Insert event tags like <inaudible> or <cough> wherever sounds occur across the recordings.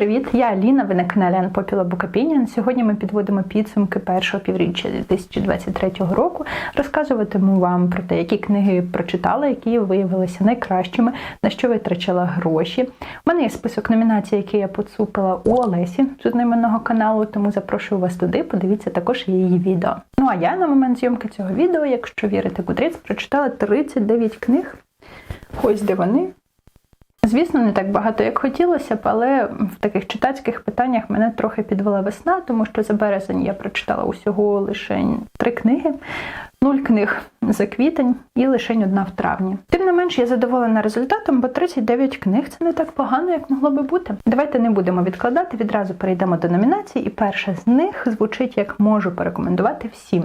привіт! Я Аліна, ви на каналі Unpopular Book. Сьогодні ми підводимо підсумки першого півріччя 2023 року. Розказуватиму вам про те, які книги прочитала, які виявилися найкращими, на що витрачала гроші. У мене є список номінацій, які я поцупила у Олесі з одноіменного каналу, тому запрошую вас туди. Подивіться також її відео. Ну а я на момент зйомки цього відео, якщо вірити Goodreads, прочитала 39 книг. Ось де вони. Звісно, не так багато, як хотілося б, але в таких читацьких питаннях мене трохи підвела весна, тому що за березень я прочитала усього лише три книги, нуль книг за квітень і лише одна в травні. Тим не менш, я задоволена результатом, бо 39 книг це не так погано, як могло би бути. Давайте не будемо відкладати, відразу перейдемо до номінацій, і перша з них звучить як можу порекомендувати всім.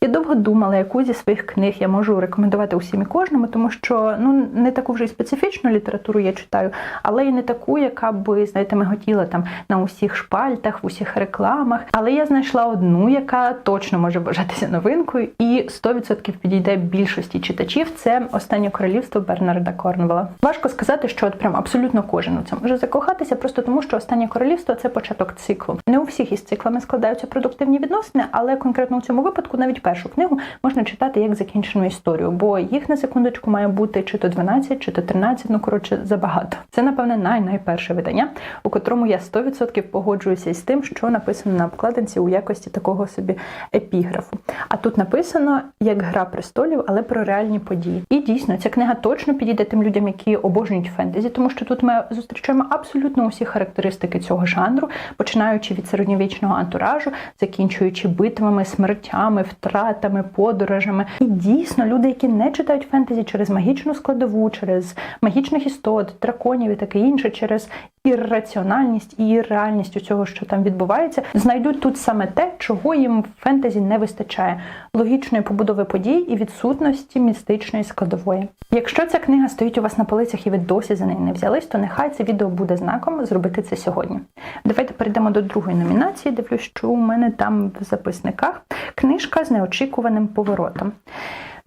Я довго думала, яку зі своїх книг я можу рекомендувати усім і кожному, тому що ну не таку вже й специфічну літературу я читаю, але і не таку, яка би, знаєте, миготіла там на усіх шпальтах, в усіх рекламах. Але я знайшла одну, яка точно може бажатися новинкою, і 100% підійде більшості читачів. Це останнє королівство Бернарда Корнвелла. Важко сказати, що от прям абсолютно кожен у це може закохатися, просто тому що останнє королівство це початок циклу. Не у всіх із циклами складаються продуктивні відносини, але конкретно у цьому випадку навіть першу книгу можна читати як закінчену історію, бо їх на секундочку має бути чи то 12, чи то 13, ну коротше забагато. Це напевне най найперше видання, у котрому я 100% погоджуюся із тим, що написано на обкладинці у якості такого собі епіграфу. А тут написано як гра престолів, але про реальні події. І дійсно ця книга точно підійде тим людям, які обожнюють фентезі, тому що тут ми зустрічаємо абсолютно усі характеристики цього жанру, починаючи від середньовічного антуражу, закінчуючи битвами, смертями, втратами, подорожами. І дійсно люди, які не читають фентезі через магічну складову, через магічних істот, драконів і таке інше, через ірраціональність і реальність у цього, що там відбувається, знайдуть тут саме те, чого їм в фентезі не вистачає логічної побудови подій і відсутності містичної складової. Якщо ця книга стоїть у вас на полицях і ви досі за неї не взялись, то нехай це відео буде знаком зробити це сьогодні. Давайте перейдемо до другої номінації. Дивлюсь, що у мене там в записниках книжка з неочікуваним поворотом.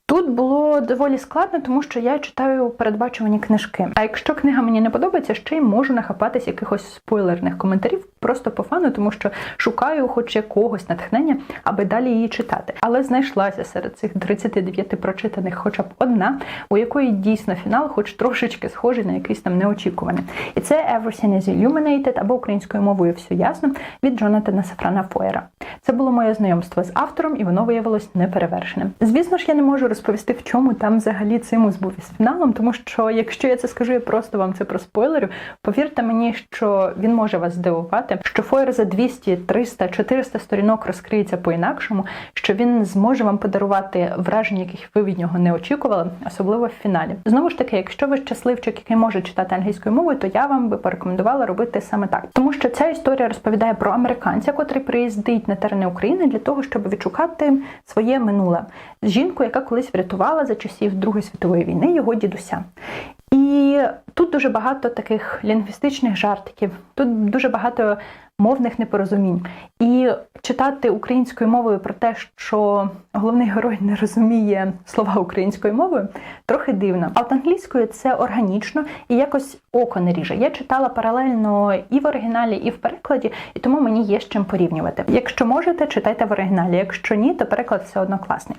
Тут було доволі складно, тому що я читаю передбачувані книжки. А якщо книга мені не подобається, ще й можу нахапатись якихось спойлерних коментарів просто по фану, тому що шукаю хоч якогось натхнення, аби далі її читати. Але знайшлася серед цих 39 прочитаних, хоча б одна, у якої дійсно фінал, хоч трошечки схожий на якийсь там неочікуваний. І це Everything is Illuminated, або українською мовою все ясно від Джонатана Сафрана Фоєра. Це було моє знайомство з автором, і воно виявилось неперевершеним. Звісно ж, я не можу розповісти, в чому там взагалі цимус був із фіналом, тому що якщо я це скажу, я просто вам це проспойлерю. Повірте мені, що він може вас здивувати, що Фойер за 200, 300, 400 сторінок розкриється по-інакшому, що він зможе вам подарувати враження, яких ви від нього не очікували, особливо в фіналі. Знову ж таки, якщо ви щасливчик, який може читати англійською мовою, то я вам би порекомендувала робити саме так, тому що ця історія розповідає про американця, котрий приїздить на терени України для того, щоб відшукати своє минуле жінку, яка колись врятувала за часів Другої світової війни його дідуся. І тут дуже багато таких лінгвістичних жартиків, тут дуже багато мовних непорозумінь. І читати українською мовою про те, що головний герой не розуміє слова українською мовою, трохи дивно. А от англійською це органічно і якось око не ріже. Я читала паралельно і в оригіналі, і в перекладі, і тому мені є з чим порівнювати. Якщо можете, читайте в оригіналі. Якщо ні, то переклад все одно класний.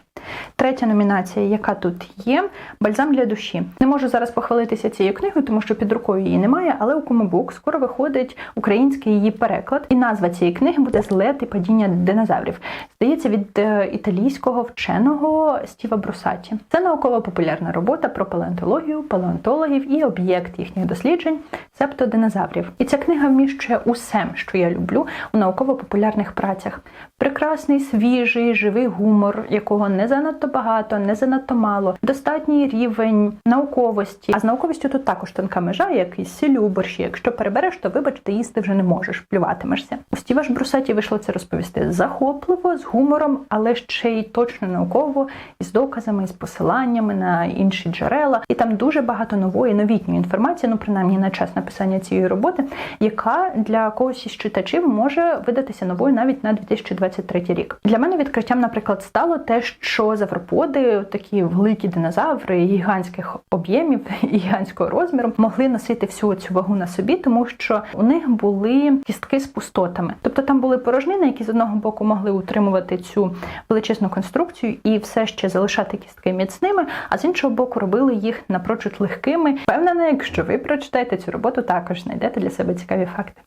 Третя номінація, яка тут є, бальзам для душі. Не можу зараз похвалитися цією книгою, тому що під рукою її немає, але у Комобук скоро виходить український її переклад, і назва цієї книги буде Злет і падіння динозаврів. Здається, від е, італійського вченого Стіва Брусаті. Це науково-популярна робота про палеонтологію, палеонтологів і об'єкт їхніх досліджень, себто динозаврів. І ця книга вміщує усе, що я люблю у науково-популярних працях. Прекрасний, свіжий, живий гумор, якого не занадто багато, не занадто мало, достатній рівень науковості. А з науковістю тут також тонка межа, як і сіль у борщі. Якщо перебереш, то вибачте, їсти вже не можеш, плюватимешся. У Стіва ж Брусаті вийшло це розповісти захопливо, з гумором, але ще й точно науково, із доказами, з посиланнями на інші джерела. І там дуже багато нової новітньої інформації, ну принаймні на час написання цієї роботи, яка для когось із читачів може видатися новою навіть на 2023 2023 рік. Для мене відкриттям, наприклад, стало те, що завроподи, такі великі динозаври гігантських об'ємів <laughs> і гігантського розміру, могли носити всю цю вагу на собі, тому що у них були кістки з пустотами. Тобто там були порожнини, які з одного боку могли утримувати цю величезну конструкцію і все ще залишати кістки міцними, а з іншого боку робили їх напрочуд легкими. Впевнена, якщо ви прочитаєте цю роботу, також знайдете для себе цікаві факти.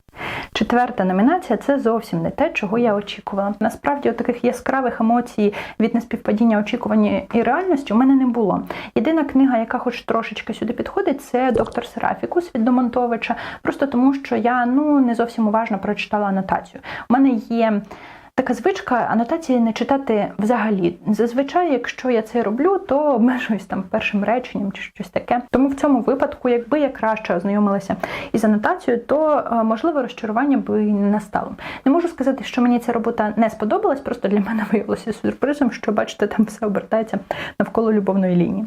Четверта номінація це зовсім не те, чого я очікувала. Насправді, таких яскравих емоцій від неспівпадіння очікування і реальності у мене не було. Єдина книга, яка хоч трошечки сюди підходить, це доктор Серафікус від Домонтовича. Просто тому, що я ну не зовсім уважно прочитала анотацію. У мене є. Така звичка анотації не читати взагалі. Зазвичай, якщо я це роблю, то обмежуюсь там першим реченням чи щось таке. Тому в цьому випадку, якби я краще ознайомилася із анотацією, то можливо розчарування би не настало. Не можу сказати, що мені ця робота не сподобалась, просто для мене виявилося сюрпризом, що бачите, там все обертається навколо любовної лінії.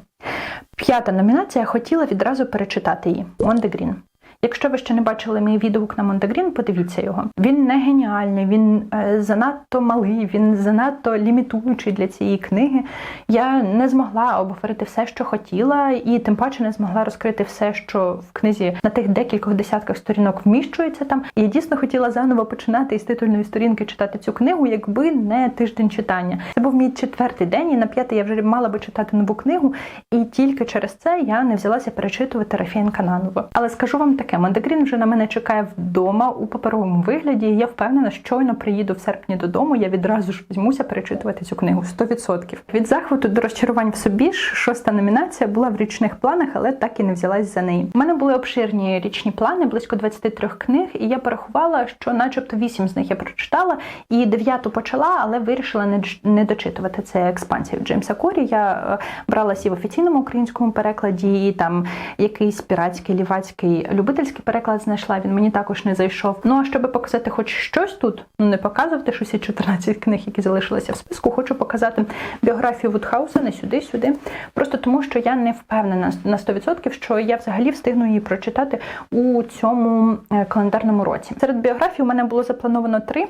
П'ята номінація хотіла відразу перечитати її Монде Грін. Якщо ви ще не бачили мій відгук на Монтегрін, подивіться його. Він не геніальний, він е, занадто малий, він занадто лімітуючий для цієї книги. Я не змогла обговорити все, що хотіла, і тим паче не змогла розкрити все, що в книзі на тих декількох десятках сторінок вміщується там. І я дійсно хотіла заново починати із титульної сторінки читати цю книгу, якби не тиждень читання. Це був мій четвертий день, і на п'ятий я вже мала би читати нову книгу, і тільки через це я не взялася перечитувати Рафіен Кананову. Але скажу вам таке таке. Мандегрін вже на мене чекає вдома у паперовому вигляді. і Я впевнена, щойно приїду в серпні додому. Я відразу ж візьмуся перечитувати цю книгу 100%. Від захвату до розчарувань в собі ж шоста номінація була в річних планах, але так і не взялась за неї. У мене були обширні річні плани, близько 23 книг, і я порахувала, що, начебто, 8 з них я прочитала, і дев'яту почала, але вирішила не не дочитувати це експансію Джеймса Корі. Я е, бралась і в офіційному українському перекладі, і там якийсь піратський лівацький любитель любительський переклад знайшла, він мені також не зайшов. Ну а щоб показати хоч щось тут, ну не показувати ж усі 14 книг, які залишилися в списку, хочу показати біографію Вудхауса не сюди, сюди. Просто тому, що я не впевнена на 100%, що я взагалі встигну її прочитати у цьому е, календарному році. Серед біографій у мене було заплановано три: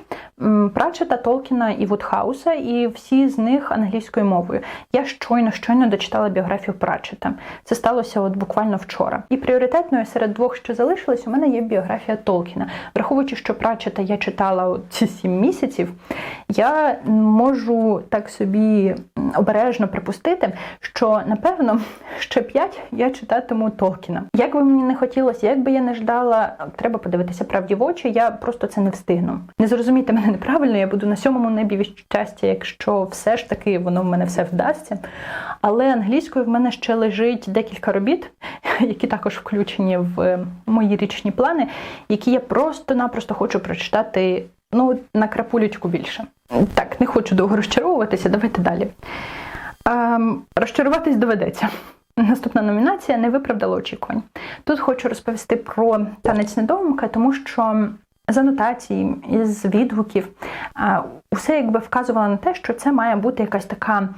Прачета, Толкіна і Вудхауса, і всі з них англійською мовою. Я щойно щойно дочитала біографію Прачета. Це сталося от буквально вчора. І пріоритетною серед двох, що залишилось, у мене є біографія Толкіна. Враховуючи, що Прачета я читала ці сім місяців, я можу так собі обережно припустити, що напевно <laughs> ще п'ять я читатиму Толкіна. Як би мені не хотілося, як би я не ждала, треба подивитися правді в очі, я просто це не встигну. Не зрозумійте мене неправильно, я буду на сьомому небі від щастя, якщо все ж таки воно в мене все вдасться. Але англійською в мене ще лежить декілька робіт, які також включені в мої річні плани, які я просто-напросто хочу прочитати ну, на крапулечку більше. Так, не хочу довго розчаровуватися, давайте далі. Ем, Розчаруватись доведеться. Наступна номінація не виправдала очікувань. Тут хочу розповісти про танець недоумка, тому що з анотацій, із відгуків усе якби вказувало на те, що це має бути якась така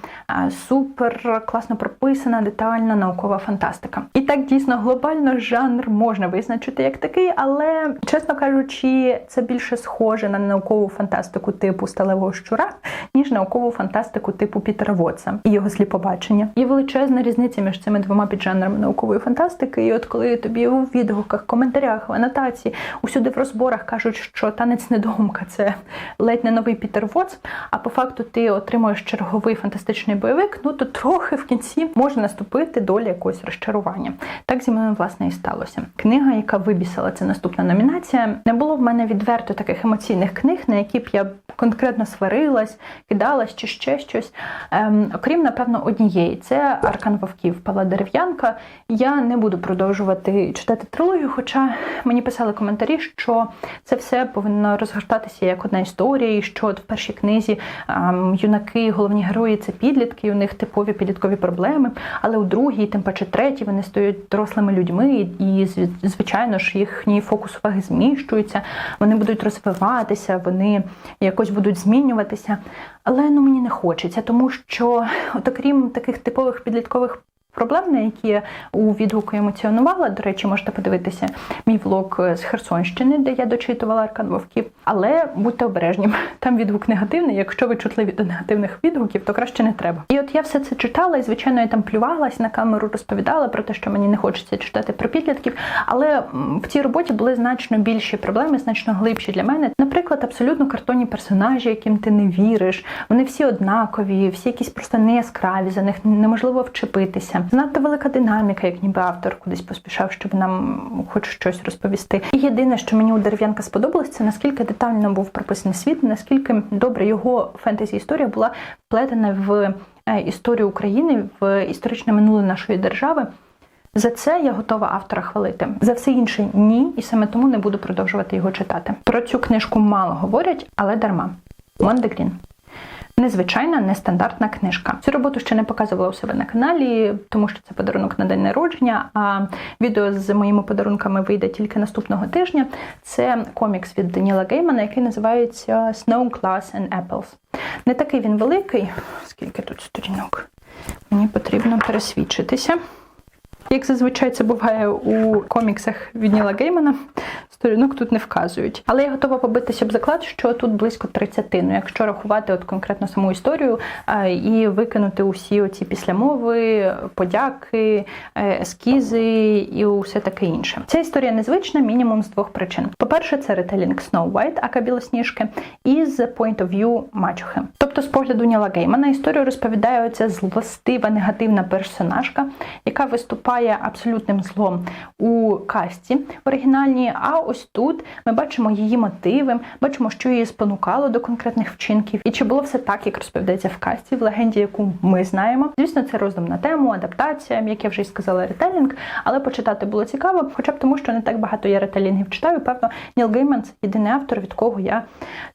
супер класно прописана, детальна наукова фантастика. І так дійсно глобально жанр можна визначити як такий, але чесно кажучи, це більше схоже на наукову фантастику типу сталевого щура, ніж наукову фантастику типу Пітера Вотса і його сліпобачення. Є величезна різниця між цими двома піджанрами наукової фантастики. І от коли тобі у відгуках, коментарях, в анотації, усюди в розборах кажуть, що танець недоумка це ледь не новий Пітер Waterwatch, а по факту ти отримуєш черговий фантастичний бойовик, ну то трохи в кінці може наступити доля якогось розчарування. Так зі мною власне і сталося. Книга, яка вибісила це наступна номінація, не було в мене відверто таких емоційних книг, на які б я конкретно сварилась, кидалась чи ще щось. Ем, окрім, напевно, однієї це Аркан Вовків Павла Дерев'янка. Я не буду продовжувати читати трилогію, хоча мені писали коментарі, що це все повинно розгортатися як одна історія, і що в першій книзі юнаки, головні герої це підлітки, у них типові підліткові проблеми. Але у другій, тим паче третій, вони стають дорослими людьми, і звичайно ж їхній фокус уваги зміщується, вони будуть розвиватися, вони якось будуть змінюватися. Але ну мені не хочеться, тому що, от окрім таких типових підліткових проблем, на які у відгуку емоціонувала. До речі, можете подивитися мій влог з Херсонщини, де я дочитувала Аркан Вовків. Але будьте обережні, <laughs> там відгук негативний. Якщо ви чутливі до негативних відгуків, то краще не треба. І от я все це читала, і звичайно, я там плювалась на камеру, розповідала про те, що мені не хочеться читати про підлітків. Але в цій роботі були значно більші проблеми, значно глибші для мене. Наприклад, абсолютно картонні персонажі, яким ти не віриш. Вони всі однакові, всі якісь просто не за них неможливо вчепитися. Занадто велика динаміка, як ніби автор кудись поспішав, щоб нам хоч щось розповісти. І єдине, що мені у Дерев'янка сподобалось, це наскільки детально був прописаний світ, наскільки добре його фентезі історія була вплетена в е, історію України, в історичне минуле нашої держави. За це я готова автора хвалити. За все інше ні, і саме тому не буду продовжувати його читати. Про цю книжку мало говорять, але дарма. Монде Грін. Незвичайна, нестандартна книжка. Цю роботу ще не показувала у себе на каналі, тому що це подарунок на день народження. А відео з моїми подарунками вийде тільки наступного тижня. Це комікс від Даніла Геймана, який називається Snow Glass and Apples. Не такий він великий, скільки тут сторінок. Мені потрібно пересвідчитися. Як зазвичай це буває у коміксах від Ніла Геймана, сторінок тут не вказують. Але я готова побитися об заклад, що тут близько 30. Ну, якщо рахувати от конкретно саму історію і викинути усі оці післямови, подяки, е, ескізи і усе таке інше. Ця історія незвична мінімум з двох причин. По-перше, це ретелінг Snow White, ака білосніжки, і з point of view мачухи. Тобто, з погляду Ніла Геймана, історію розповідає оця злостива, негативна персонажка, яка виступає абсолютним злом у касті оригінальній. А ось тут ми бачимо її мотиви, бачимо, що її спонукало до конкретних вчинків, і чи було все так, як розповідається в касті, в легенді, яку ми знаємо. Звісно, це роздум на тему, адаптація, як я вже й сказала, ретелінг, але почитати було цікаво, хоча б тому, що не так багато я ретелінгів читаю. Певно, Ніл Гейман це єдиний автор, від кого я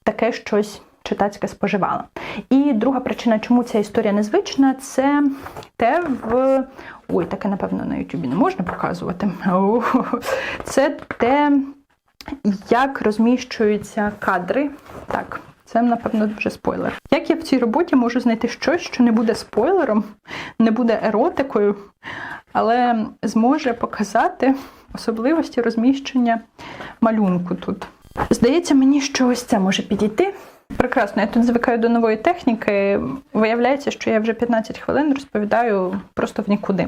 таке щось. Читацьке споживала. І друга причина, чому ця історія незвична, це те в. Ой, таке, напевно, на Ютубі не можна показувати. <laughs> Це те, як розміщуються кадри. Так, це, напевно, вже спойлер. Як я в цій роботі можу знайти щось, що не буде спойлером, не буде еротикою, але зможе показати особливості розміщення малюнку тут. Здається мені, що ось це може підійти. Прекрасно, я тут звикаю до нової техніки. Виявляється, що я вже 15 хвилин розповідаю просто в нікуди.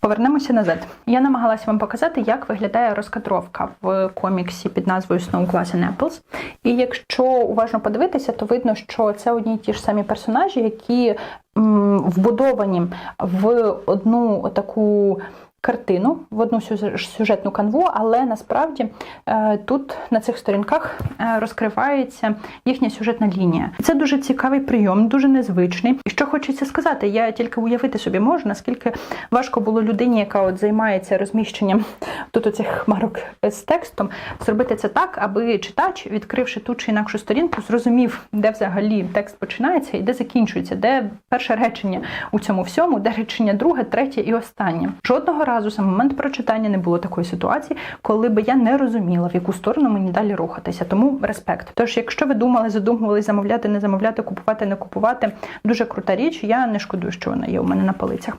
Повернемося назад. Я намагалася вам показати, як виглядає розкадровка в коміксі під назвою Snow Glass and Apples. І якщо уважно подивитися, то видно, що це одні й ті ж самі персонажі, які м, вбудовані в одну таку картину в одну сюжетну канву, але насправді е, тут на цих сторінках е, розкривається їхня сюжетна лінія. Це дуже цікавий прийом, дуже незвичний. І що хочеться сказати, я тільки уявити собі можу, наскільки важко було людині, яка от займається розміщенням тут оцих хмарок з текстом, зробити це так, аби читач, відкривши ту чи інакшу сторінку, зрозумів, де взагалі текст починається і де закінчується, де перше речення у цьому всьому, де речення друге, третє і останнє. Жодного разу момент прочитання не було такої ситуації, коли би я не розуміла, в яку сторону мені далі рухатися. Тому респект. Тож, якщо ви думали, задумували замовляти, не замовляти, купувати, не купувати, дуже крута річ. Я не шкодую, що вона є у мене на полицях.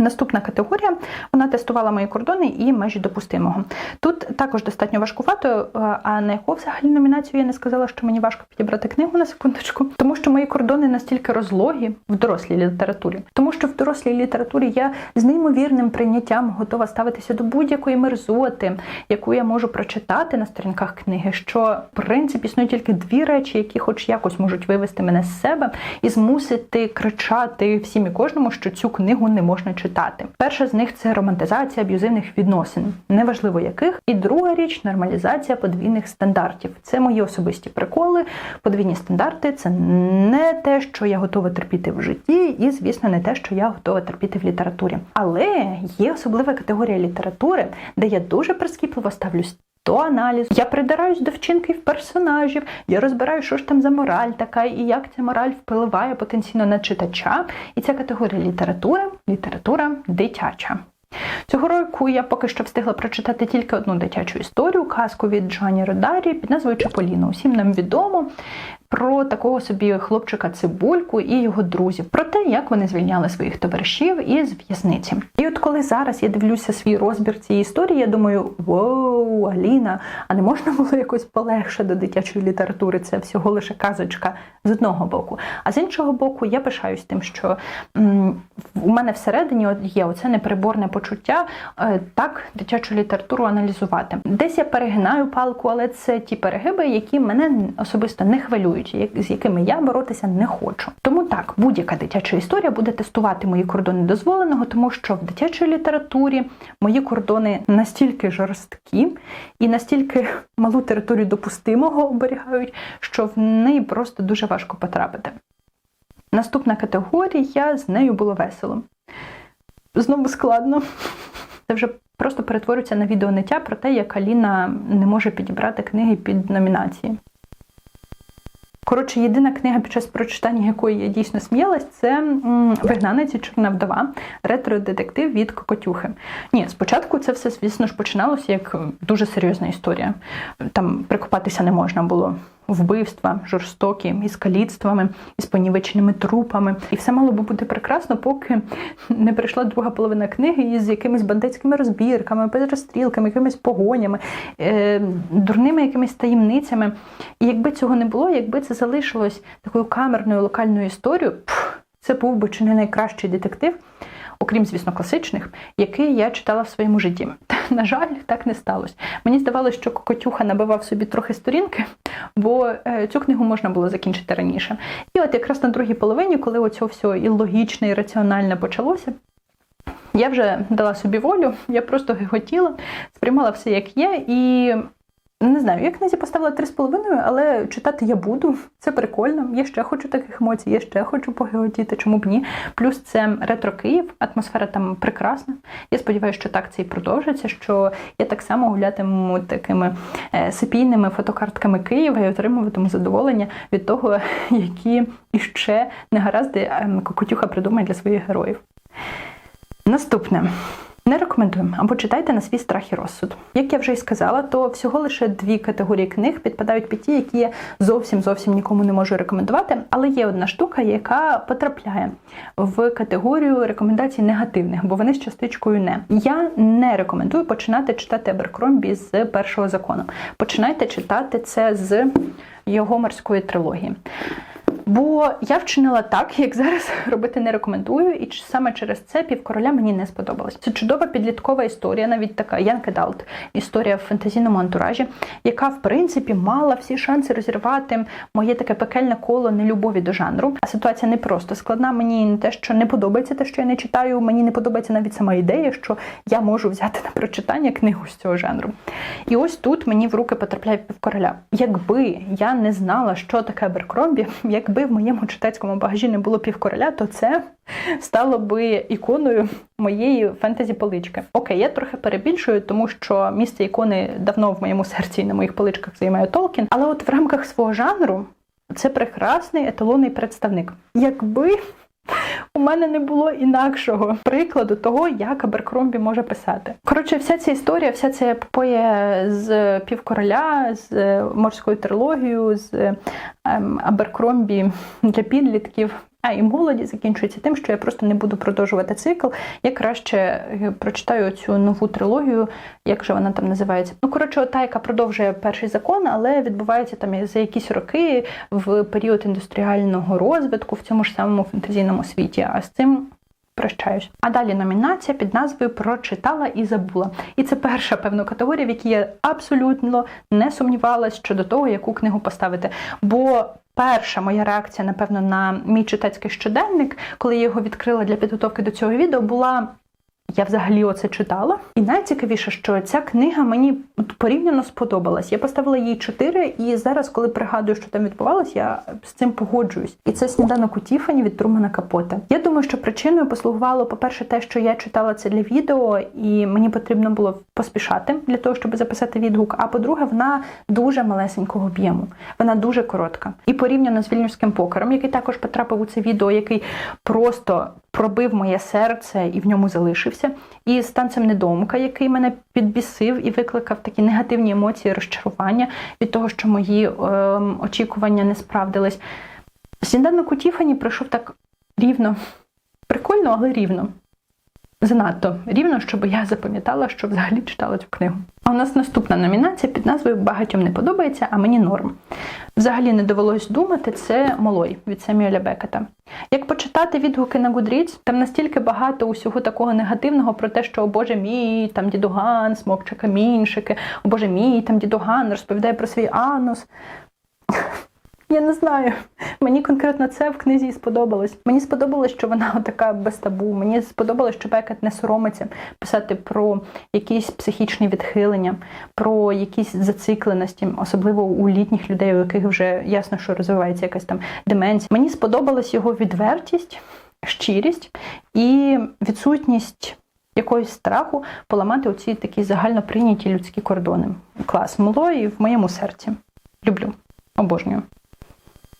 Наступна категорія вона тестувала мої кордони і межі допустимого. Тут також достатньо важкувато. А на яку взагалі номінацію я не сказала, що мені важко підібрати книгу на секундочку, тому що мої кордони настільки розлогі в дорослій літературі, тому що в дорослій літературі я з неймовірним прийняттям готова ставитися до будь-якої мерзоти, яку я можу прочитати на сторінках книги. Що в принципі існують тільки дві речі, які, хоч якось, можуть вивести мене з себе і змусити кричати всім і кожному, що цю книгу не можна читати читати. Перша з них це романтизація аб'юзивних відносин, неважливо яких. І друга річ нормалізація подвійних стандартів. Це мої особисті приколи. Подвійні стандарти це не те, що я готова терпіти в житті, і, звісно, не те, що я готова терпіти в літературі. Але є особлива категорія літератури, де я дуже прискіпливо ставлюсь до аналізу. Я придираюсь до вчинків персонажів, я розбираю, що ж там за мораль така, і як ця мораль впливає потенційно на читача. І ця категорія літератури література дитяча. Цього року я поки що встигла прочитати тільки одну дитячу історію, казку від Джані Родарі під назвою Чаполіно. Усім нам відомо. Про такого собі хлопчика цибульку і його друзів, про те, як вони звільняли своїх товаришів із в'язниці. І от коли зараз я дивлюся свій розбір цієї історії, я думаю, воу, Аліна, а не можна було якось полегше до дитячої літератури? Це всього лише казочка з одного боку. А з іншого боку, я пишаюсь тим, що м, у мене всередині є оце непереборне почуття е, так дитячу літературу аналізувати. Десь я перегинаю палку, але це ті перегиби, які мене особисто не хвилюють, як- з якими я боротися не хочу. Тому так, будь-яка дитяча історія буде тестувати мої кордони дозволеного, тому що в дитячій літературі мої кордони настільки жорсткі і настільки <laughs> малу територію допустимого оберігають, що в неї просто дуже важко потрапити. Наступна категорія з нею було весело. Знову складно. <laughs> Це вже просто перетворюється на відеониття про те, як Аліна не може підібрати книги під номінації. Коротше, єдина книга, під час прочитання якої я дійсно сміялась, це Вигнанець і Чорна вдова, ретро-детектив від Кокотюхи. Ні, спочатку це все, звісно ж, починалося як дуже серйозна історія. Там прикопатися не можна було. Вбивства жорстокі, із каліцтвами, із понівеченими трупами. І все мало би бути прекрасно, поки не прийшла друга половина книги із якимись бандитськими розбірками, перестрілками, якимись погонями, е, дурними якимись таємницями. І якби цього не було, якби це залишилось такою камерною локальною історією, це був би чи не найкращий детектив, окрім, звісно, класичних, який я читала в своєму житті. <laughs> На жаль, так не сталося. Мені здавалося, що Кокотюха набивав собі трохи сторінки, бо е, цю книгу можна було закінчити раніше. І от якраз на другій половині, коли оцього все і логічне, і раціональне почалося, я вже дала собі волю, я просто гиготіла, сприймала все як є, і не знаю, я книзі поставила 3,5, але читати я буду. Це прикольно. Я ще хочу таких емоцій, я ще хочу погиготіти, чому б ні. Плюс це ретро Київ, атмосфера там прекрасна. Я сподіваюся, що так це і продовжиться, що я так само гулятиму такими е, сепійними фотокартками Києва і отримуватиму задоволення від того, <laughs> які іще негаразди ем, Кокотюха придумає для своїх героїв. Наступне. Не рекомендуємо або читайте на свій страх і розсуд. Як я вже й сказала, то всього лише дві категорії книг підпадають під ті, які я зовсім зовсім нікому не можу рекомендувати. Але є одна штука, яка потрапляє в категорію рекомендацій негативних, бо вони з частичкою не. Я не рекомендую починати читати Аберкромбі з першого закону. Починайте читати це з його морської трилогії. Бо я вчинила так, як зараз <laughs> робити не рекомендую, і саме через це півкороля мені не сподобалось. Це чудова підліткова історія, навіть така Young Adult, історія в фантазійному антуражі, яка в принципі мала всі шанси розірвати моє таке пекельне коло нелюбові до жанру. А ситуація не просто складна. Мені не те, що не подобається те, що я не читаю. Мені не подобається навіть сама ідея, що я можу взяти на прочитання книгу з цього жанру. І ось тут мені в руки потрапляє півкороля. Якби я не знала, що таке Аберкромбі, <laughs> якби в моєму читацькому багажі не було півкороля, то це стало би іконою моєї фентезі-полички. Окей, я трохи перебільшую, тому що місце ікони давно в моєму серці і на моїх поличках займає Толкін. Але от в рамках свого жанру це прекрасний еталонний представник. Якби у мене не було інакшого прикладу того, як Аберкромбі може писати. Коротше, вся ця історія, вся ця епопея з півкороля, з е, морською трилогією, з ем, Аберкромбі для підлітків. А і молоді закінчується тим, що я просто не буду продовжувати цикл. Я краще е, прочитаю цю нову трилогію, як же вона там називається. Ну коротше, та, яка продовжує перший закон, але відбувається там за якісь роки в період індустріального розвитку в цьому ж самому фентезійному світі. А з цим. Прощаюсь. А далі номінація під назвою Прочитала і забула. І це перша певна категорія, в якій я абсолютно не сумнівалась щодо того, яку книгу поставити. Бо перша моя реакція, напевно, на мій читацький щоденник, коли я його відкрила для підготовки до цього відео, була. Я взагалі оце читала. І найцікавіше, що ця книга мені порівняно сподобалась. Я поставила їй 4, і зараз, коли пригадую, що там відбувалось, я з цим погоджуюсь. І це сніданок у Тіфані від Трумана Капота. Я думаю, що причиною послугувало, по-перше, те, що я читала це для відео, і мені потрібно було поспішати для того, щоб записати відгук. А по-друге, вона дуже малесенького об'єму. Вона дуже коротка. І порівняно з вільнюським покером, який також потрапив у це відео, який просто пробив моє серце і в ньому залишився. І з танцем недомка, який мене підбісив і викликав такі негативні емоції, розчарування від того, що мої е, очікування не справдились. Сніданок у Тіфані пройшов так рівно, прикольно, але рівно. Занадто рівно, щоб я запам'ятала, що взагалі читала цю книгу. А у нас наступна номінація під назвою Багатьом не подобається, а мені норм. Взагалі не довелось думати, це Молой від Семюеля Бекета. Як почитати відгуки на Goodreads, там настільки багато усього такого негативного про те, що о Боже мій, там дідуган, смокче камінчики, о Боже мій, там дідуган розповідає про свій анус. Я не знаю. Мені конкретно це в книзі сподобалось. Мені сподобалось, що вона така без табу. Мені сподобалось, що Бекет не соромиться писати про якісь психічні відхилення, про якісь зацикленості, особливо у літніх людей, у яких вже ясно, що розвивається якась там деменція. Мені сподобалась його відвертість, щирість і відсутність. Якогось страху поламати оці такі загально прийняті людські кордони. Клас мло і в моєму серці. Люблю, обожнюю.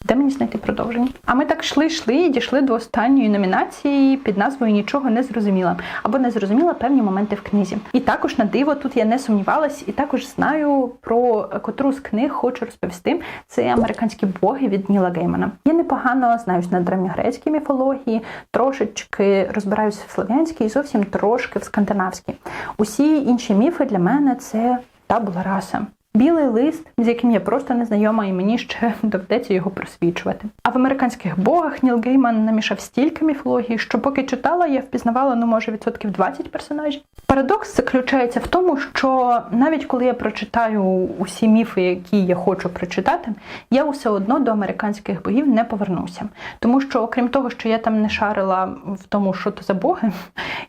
Де мені знайти продовження? А ми так йшли, йшли і дійшли до останньої номінації під назвою Нічого не зрозуміла або не зрозуміла певні моменти в книзі. І також на диво тут я не сумнівалась, і також знаю про котру з книг хочу розповісти. Це американські боги від Ніла Геймана. Я непогано знаюсь на древньогрецькій міфології, трошечки розбираюся в слов'янській і зовсім трошки в скандинавській. Усі інші міфи для мене це табула раса. Білий лист, з яким я просто не знайома, і мені ще доведеться його просвічувати. А в американських богах Ніл Гейман намішав стільки міфології, що поки читала, я впізнавала, ну може, відсотків 20 персонажів. Парадокс заключається в тому, що навіть коли я прочитаю усі міфи, які я хочу прочитати, я усе одно до американських богів не повернуся. Тому що, окрім того, що я там не шарила в тому, що то за боги,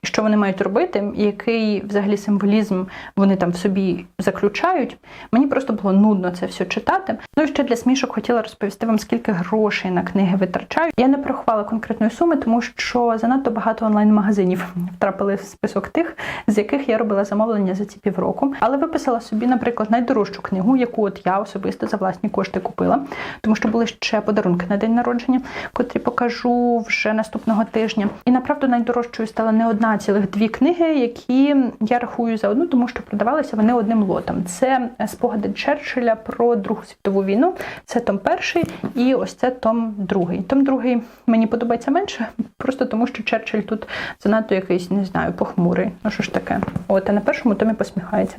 і що вони мають робити, і який взагалі символізм вони там в собі заключають. Мені просто було нудно це все читати. Ну і ще для смішок хотіла розповісти вам, скільки грошей на книги витрачаю. Я не порахувала конкретної суми, тому що занадто багато онлайн-магазинів <laughs> втрапили в список тих, з яких я робила замовлення за ці півроку. Але виписала собі, наприклад, найдорожчу книгу, яку от я особисто за власні кошти купила, тому що були ще подарунки на день народження, котрі покажу вже наступного тижня. І направду найдорожчою стала не одна, цілих дві книги, які я рахую за одну, тому що продавалися вони одним лотом. Це спогади Черчилля про Другу світову війну. Це том перший, і ось це том другий. Том другий мені подобається менше, просто тому що Черчилль тут занадто якийсь, не знаю, похмурий. Ну що ж таке? От а на першому томі посміхається.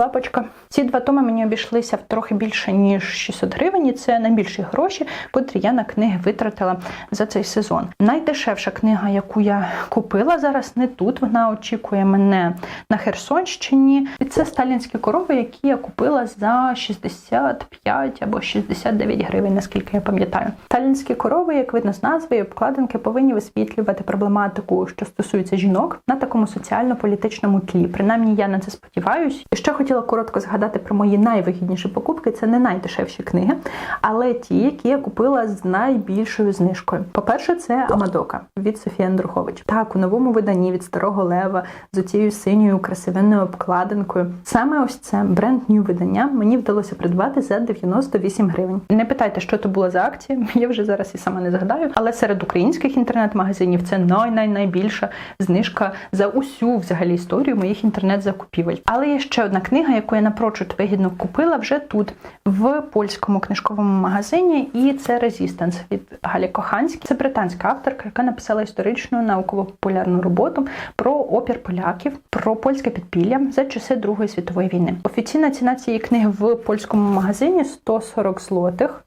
Лапочка. Ці два томи мені обійшлися в трохи більше ніж 600 гривень. і Це найбільші гроші, котрі я на книги витратила за цей сезон. Найдешевша книга, яку я купила зараз, не тут. Вона очікує мене на Херсонщині. І це сталінські корови, які я купила за 65 або 69 гривень, наскільки я пам'ятаю. Сталінські корови, як видно з назви і обкладинки, повинні висвітлювати проблематику, що стосується жінок на такому соціально-політичному тлі. Принаймні я на це сподіваюся. І ще хотіла коротко згадати про мої найвигідніші покупки. Це не найдешевші книги, але ті, які я купила з найбільшою знижкою. По-перше, це Амадока від Софії Андрухович. Так, у новому виданні від старого лева з оцією синьою красивенною обкладинкою. Саме ось це бренд нью видання мені вдалося придбати за 98 гривень. Не питайте, що то було за акція. Я вже зараз і сама не згадаю. Але серед українських інтернет-магазинів це най-най-найбільша знижка за усю взагалі історію моїх інтернет-закупівель. Але є ще одна книга, яку я напрочуд вигідно купила вже тут, в польському книжковому магазині, і це Резістанс від Галі Коханській. Це британська авторка, яка написала історичну науково-популярну роботу про опір поляків, про польське підпілля за часи Другої світової війни. Офіційна ціна цієї книги в польському магазині 140 злотих.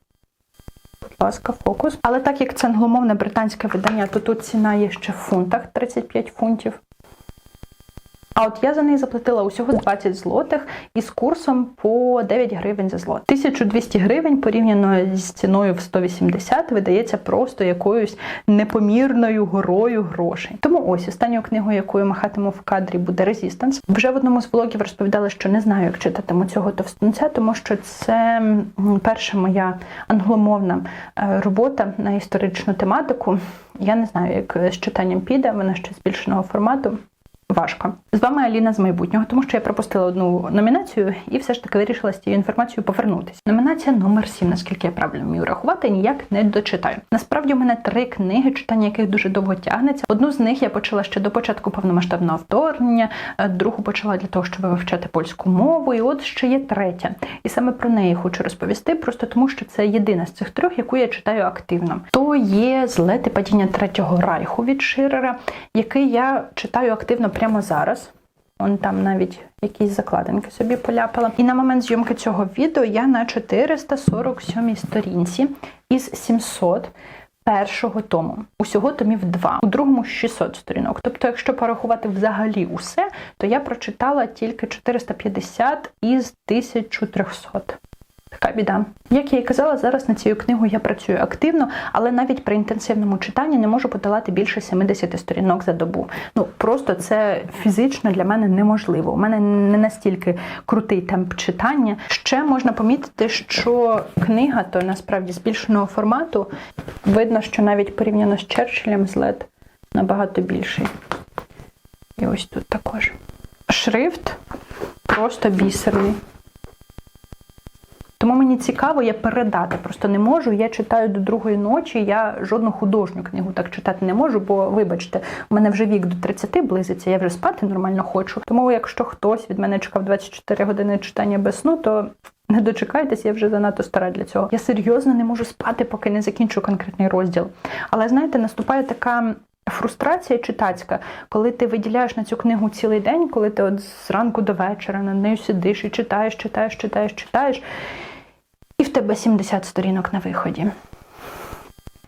Будь ласка, фокус. Але так як це англомовне британське видання, то тут ціна є ще в фунтах 35 фунтів. А от я за неї заплатила усього 20 злотих із курсом по 9 гривень за злот. 1200 гривень порівняно з ціною в 180 видається просто якоюсь непомірною горою грошей. Тому ось останню книгу, якою махатиму в кадрі, буде Резістанс. Вже в одному з влогів розповідала, що не знаю, як читатиму цього товстунця, тому що це перша моя англомовна е, робота на історичну тематику. Я не знаю, як з читанням піде, вона ще збільшеного формату. Важко. З вами Аліна з майбутнього, тому що я пропустила одну номінацію і все ж таки вирішила з цією інформацією повернутися. Номінація номер 7, наскільки я правильно вмію рахувати, ніяк не дочитаю. Насправді у мене три книги, читання яких дуже довго тягнеться. Одну з них я почала ще до початку повномасштабного вторгнення, е, другу почала для того, щоб вивчати польську мову. І от ще є третя. І саме про неї хочу розповісти, просто тому що це єдина з цих трьох, яку я читаю активно. То є злети падіння третього райху від Ширера, який я читаю активно прямо зараз. Он там навіть якісь закладинки собі поляпала. І на момент зйомки цього відео я на 447 сторінці із 700 першого тому. Усього томів два, у другому 600 сторінок. Тобто, якщо порахувати взагалі усе, то я прочитала тільки 450 із 1300. Така біда. Як я і казала, зараз на цю книгу я працюю активно, але навіть при інтенсивному читанні не можу подолати більше 70 сторінок за добу. Ну просто це фізично для мене неможливо. У мене не настільки крутий темп читання. Ще можна помітити, що книга то насправді збільшеного формату. Видно, що навіть порівняно з Черчиллем злет набагато більший. І ось тут також. Шрифт просто бісерний. Тому мені цікаво я передати. Просто не можу. Я читаю до другої ночі. Я жодну художню книгу так читати не можу, бо, вибачте, у мене вже вік до 30 близиться, я вже спати нормально хочу. Тому, якщо хтось від мене чекав 24 години читання без сну, то не дочекайтесь, я вже занадто стара для цього. Я серйозно не можу спати, поки не закінчу конкретний розділ. Але знаєте, наступає така. Фрустрація читацька, коли ти виділяєш на цю книгу цілий день, коли ти от зранку до вечора над нею сидиш і читаєш, читаєш, читаєш, читаєш, тебе 70 сторінок на виході.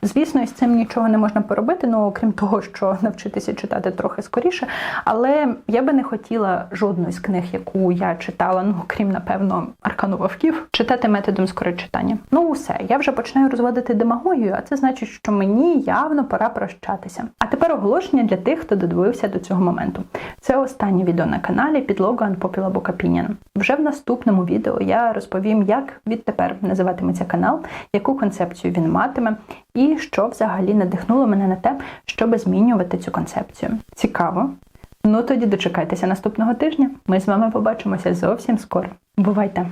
Звісно, із цим нічого не можна поробити, ну окрім того, що навчитися читати трохи скоріше. Але я би не хотіла жодної з книг, яку я читала, ну окрім, напевно, Аркану Вовків, читати методом скорочитання. Ну, усе, я вже починаю розводити демагогію, а це значить, що мені явно пора прощатися. А тепер оголошення для тих, хто додивився до цього моменту. Це останнє відео на каналі підлога Unpopular Book Opinion. Вже в наступному відео я розповім, як відтепер називатиметься канал, яку концепцію він матиме, і що взагалі надихнуло мене на те, щоб змінювати цю концепцію. Цікаво. Ну тоді дочекайтеся наступного тижня. Ми з вами побачимося зовсім скоро. Бувайте!